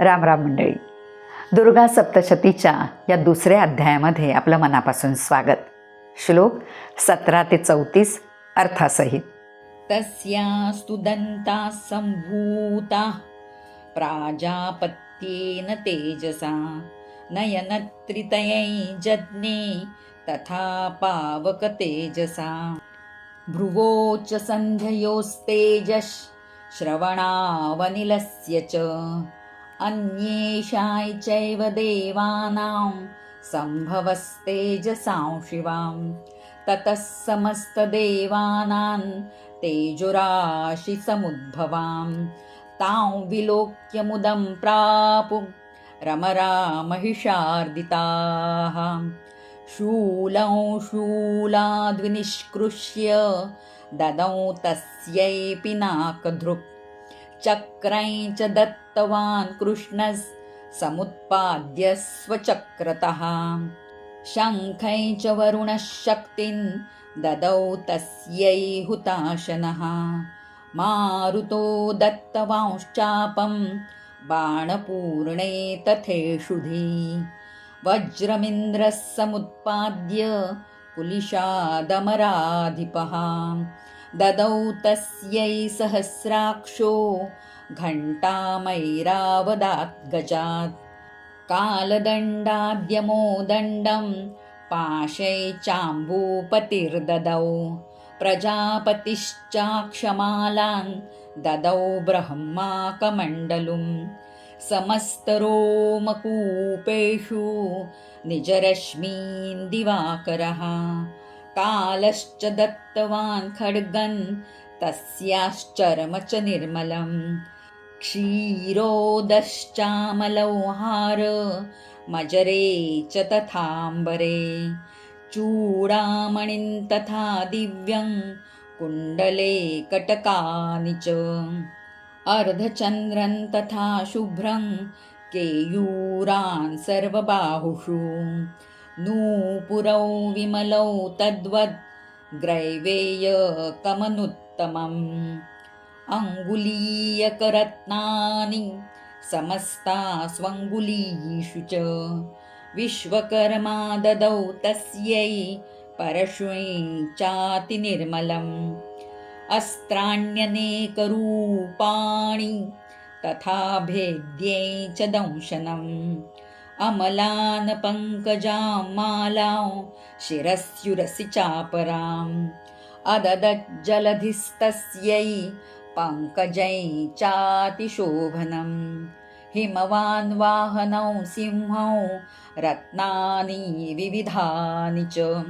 राम राम मंडळी. दुर्गा सप्तशतीच्या या दुसऱ्या अध्यायामध्ये आपलं मनापासून स्वागत. श्लोक सतरा ते चौतीस अर्थासहित. तस्यास्तु दन्ताः संभूता प्राजापत्येन तेजसा नयनत्रितयै जज्ञे तथा पावकतेजसा। भ्रुवोच सन्ध्ययोस्तेजः श्रवणावनिलस्य च। अन्येषां चैव देवानां सम्भवस्तेजसां शिवां। ततः समस्तदेवानां तेजुराशिसमुद्भवां। तां विलोक्य मुदं प्रापु रमरामहिषार्दिताः। शूलौ शूलाद्विनिष्कृष्य ददौ तस्यै पिनाकधृक् चक्रैच च दत्तवान् कृष्णस् समुत्पाद्य स्वचक्रतः। शङ्खै च वरुणः शक्तिन् ददौ तस्यै हुताशनः। मारुतो दत्तवांश्चापं बाणपूर्णे तथेषुधि। वज्रमिन्द्रः समुत्पाद्य कुलिशादमराधिपः। ददौ तस्यै सहस्राक्षो कालदण्डाद्यमो दण्डं पाशै चाम्बूपतिर्ददौ। प्रजापतिश्चाक्षमालान् ददौ ब्रह्माकमण्डलुं समस्तरोमकूपेषु निजरश्मीन् दिवाकरः। कालश्च दत्तवान् खड्गन् तस्याश्चर्म च निर्मलं क्षीरोदश्चामलौहार मजरे च तथाम्बरे। चूडामणिं तथा दिव्यं कुण्डले कटकानि च। अर्धचन्द्रं तथा शुभ्रं केयूरान् सर्वबाहुषु। नूपुरौ विमलौ तद्वद् ग्रैवेयकमनुत्तमम् अङ्गुलीयकरत्नानि समस्ता स्वङ्गुलीषु च। विश्वकर्मा ददौ तस्यै परश्वै चातिनिर्मलम् अस्त्राण्यनेकरूपाणि तथा भेद्यै च दंशनम्। अमलान पङ्कजां मालां शिरस्युरसि चापराम् अददज्जलधिस्तस्यै पङ्कजै चातिशोभनम्। हिमवान् वाहनौ सिंहौ रत्नानि विविधानि च।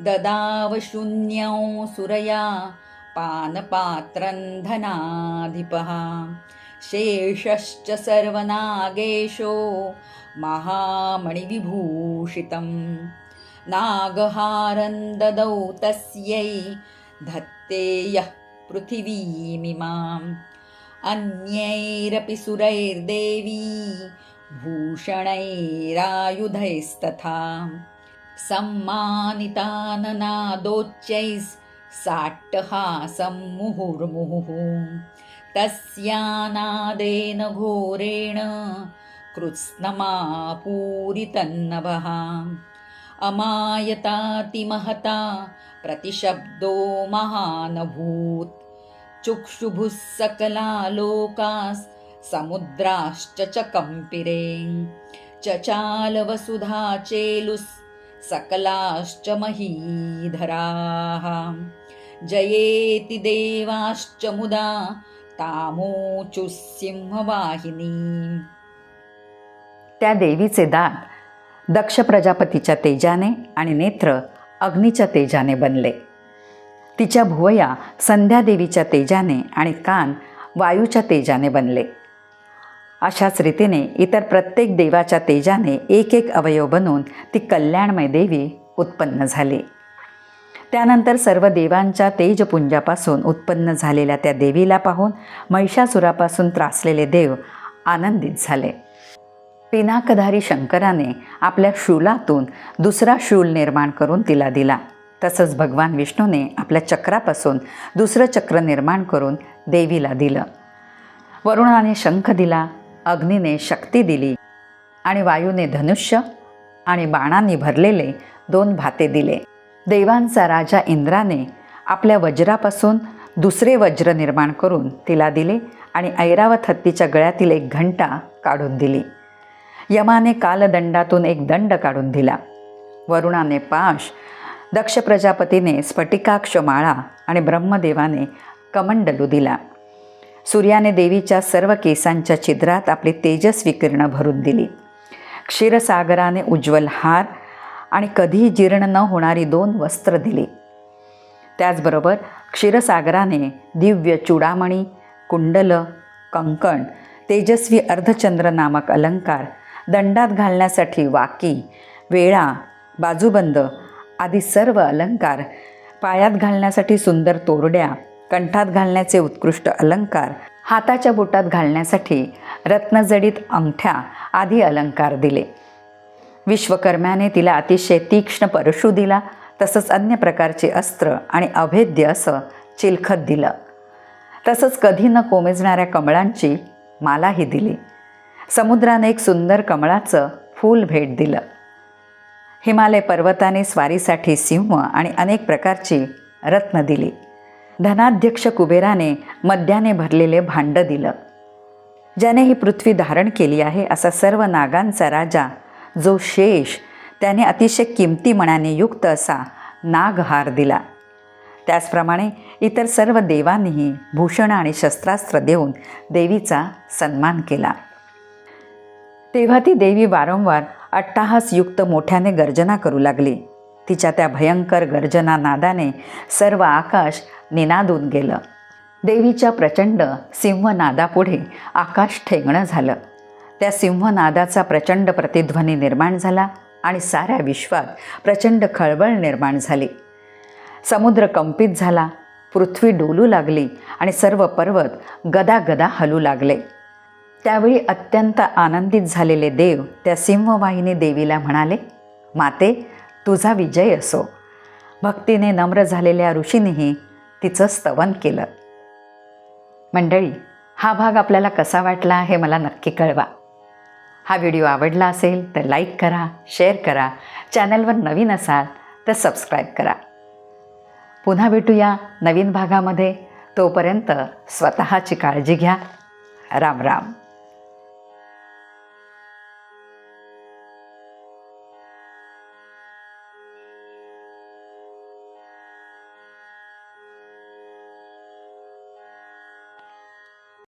ददाव शून्यौ सुरया पानपात्रं धनाधिपः। शेषश्च सर्वनागेशो महामणिविभूषितं नागहारं ददौ तस्यै धत्ते यः पृथिवीमिमाम् अन्यैरपि सुरैर्देवी भूषणैरायुधैस्तथा। सम्मानिताननादोच्चैस्साट्टहासं मुहुर्मुहुः। तस्यानादेन घोरेण कृत्स्नमापूरितन्नभः अमायतातिमहता प्रतिशब्दो महानभूत्। चुक्षुभुः सकला लोकास्समुद्राश्च च कम्पिरे। चचालवसुधा चेलुस् सकलाश्च महीधराः। जयेति देवाश्च मुदा तामोचुः सिंहवाहिनी त्या देवीचे दात दक्ष प्रजापतीच्या तेजाने आणि नेत्र अग्नीच्या तेजाने बनले. तिच्या भुवया संध्यादेवीच्या तेजाने आणि कान वायूच्या तेजाने बनले. अशाच रीतीने इतर प्रत्येक देवाच्या तेजाने एक एक अवयव बनून ती कल्याणमय देवी उत्पन्न झाली. त्यानंतर सर्व देवांच्या तेजपुंजापासून उत्पन्न झालेल्या त्या देवीला पाहून महिषासुरापासून त्रासलेले देव आनंदित झाले. पिनाकधारी शंकराने आपल्या शूलातून दुसरा शूल निर्माण करून तिला दिला. तसंच भगवान विष्णूने आपल्या चक्रापासून दुसरं चक्र निर्माण करून देवीला दिलं. वरुणाने शंख दिला अग्नीने शक्ती दिली आणि वायूने धनुष्य आणि बाणांनी भरलेले दोन भाते दिले. देवांचा राजा इंद्राने आपल्या वज्रापासून दुसरे वज्र निर्माण करून तिला दिले आणि ऐरावत हत्तीच्या गळ्यातील एक घंटा काढून दिली. यमाने कालदंडातून एक दंड काढून दिला. वरुणाने पाश दक्ष प्रजापतीने स्फटिकाक्ष माळा आणि ब्रह्मदेवाने कमंडलू दिला. सूर्याने देवीच्या सर्व केसांच्या छिद्रात आपली तेजस्वी किरणं भरून दिली. क्षीरसागराने उज्ज्वल हार आणि कधीही जीर्ण न होणारी दोन वस्त्र दिली. त्याचबरोबर क्षीरसागराने दिव्य चुडामणी कुंडल कंकण तेजस्वी अर्धचंद्र नामक अलंकार दंडात घालण्यासाठी वाकी वेळा बाजूबंद आदी सर्व अलंकार पायात घालण्यासाठी सुंदर तोरड्या कंठात घालण्याचे उत्कृष्ट अलंकार हाताच्या बोटात घालण्यासाठी रत्नजडीत अंगठ्या आदी अलंकार दिले. विश्वकर्म्याने तिला अतिशय तीक्ष्ण परशू दिला तसंच अन्य प्रकारचे अस्त्र आणि अभेद्य असं चिलखत दिलं. तसंच कधी न कोमेजणाऱ्या कमळांची मालाही दिली. समुद्राने एक सुंदर कमळाचं फूल भेट दिलं. हिमालय पर्वताने स्वारीसाठी सिंह आणि अनेक प्रकारची रत्न दिली. धनाध्यक्ष कुबेराने मद्याने भरलेले भांड दिलं. ज्याने ही पृथ्वी धारण केली आहे असा सर्व नागांचा राजा जो शेष त्याने अतिशय किमती मनाने युक्त असा नागहार दिला. त्याचप्रमाणे इतर सर्व देवांनीही भूषण आणि शस्त्रास्त्र देऊन देवीचा सन्मान केला. तेव्हा ती देवी वारंवार अट्टाहासयुक्त मोठ्याने गर्जना करू लागली. तिच्या त्या भयंकर गर्जना नादाने सर्व आकाश निनादून गेलं. देवीच्या प्रचंड सिंहनादापुढे आकाश ठेंगणं झालं. त्या सिंहनादाचा प्रचंड प्रतिध्वनी निर्माण झाला आणि साऱ्या विश्वात प्रचंड खळबळ निर्माण झाली. समुद्र कंपित झाला पृथ्वी डोलू लागली आणि सर्व पर्वत गदागदा हलू लागले. त्यावेळी अत्यंत आनंदित झालेले देव त्या सिंहवाहिनी देवीला म्हणाले माते तुझा विजय असो. भक्तीने नम्र झालेल्या ऋषीनेही तिचं स्तवन केलं. मंडळी हा भाग आपल्याला कसा वाटला हे मला नक्की कळवा. हा व्हिडिओ आवडला असेल तर लाईक करा शेअर करा चॅनलवर नवीन असाल तर सबस्क्राईब करा. पुन्हा भेटूया नवीन भागामध्ये. तोपर्यंत स्वतःची काळजी घ्या. राम राम.